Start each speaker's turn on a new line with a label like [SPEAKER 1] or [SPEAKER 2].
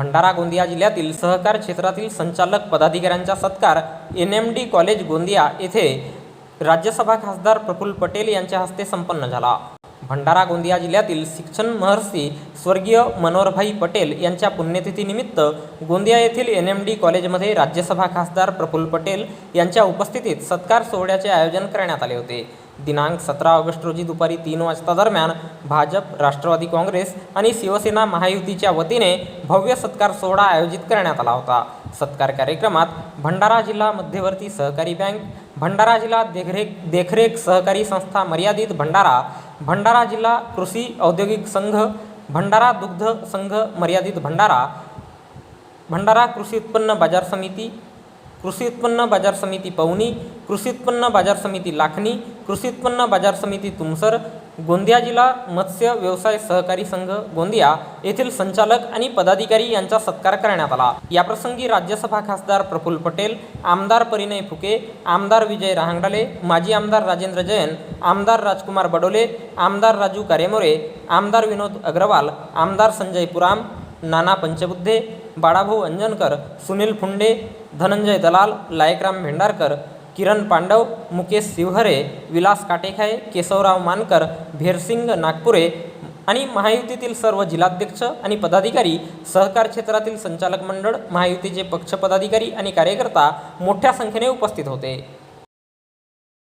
[SPEAKER 1] भंडारा गोंदिया जिल्ह्यातील सहकार क्षेत्रातील संचालक पदाधिकाऱ्यांचा सत्कार N M D college Gondia येथे राज्यसभा खासदार प्रफुल्ल पटेल यांच्या हस्ते संपन्न झाला. भंडारा गोंदिया जिल्ह्यातील शिक्षण महर्षी स्वर्गीय मनोहरभाई पटेल यांच्या पुण्यतिथीनिमित्त गोंदिया येथील एन एम डी कॉलेजमध्ये राज्यसभा खासदार प्रफुल्ल पटेल यांच्या उपस्थितीत सत्कार सोहळ्याचे आयोजन करण्यात आले होते. दिनांक सतरा ऑगस्ट रोजी दुपारी तीन वाजता दरम्यान भाजप राष्ट्रवादी काँग्रेस आणि शिवसेना महायुतीच्या वतीने भव्य सत्कार सोहळा आयोजित करण्यात आला होता. सत्कार कार्यक्रमात भंडारा जिल्हा मध्यवर्ती सहकारी बँक भंडारा जिल्हा देखरेख देखरेख सहकारी संस्था मर्यादित भंडारा भंडारा जिल्हा कृषी औद्योगिक संघ भंडारा दुग्ध संघ मर्यादित भंडारा भंडारा कृषी उत्पन्न बाजार समिती कृषी उत्पन्न बाजार समिती पवनी कृषी उत्पन्न बाजार समिती लाखणी कृषी उत्पन्न बाजार समिती तुमसर गोंदिया जिल्हा मत्स्य व्यवसाय सहकारी संघ गोंदिया येथील संचालक आणि पदाधिकारी यांचा सत्कार करण्यात आला. याप्रसंगी राज्यसभा खासदार प्रफुल्ल पटेल आमदार परिणय फुके आमदार विजय रहांगडाले माजी आमदार राजेंद्र जैन आमदार राजकुमार बडोले आमदार राजू कारेमोरे आमदार विनोद अग्रवाल आमदार संजय पुराम नाना पंचबुद्धे बाळाभाऊ अंजनकर सुनील फुंडे धनंजय दलाल लायकराम भेंडारकर किरण पांडव मुकेश शिवहरे विलास काटेखाय केशवराव मानकर भेरसिंग नागपुरे आणि महायुतीतील सर्व जिल्हाध्यक्ष आणि पदाधिकारी सहकार क्षेत्रातील संचालक मंडळ महायुतीचे पक्ष पदाधिकारी आणि कार्यकर्ता मोठ्या संख्येने उपस्थित होते.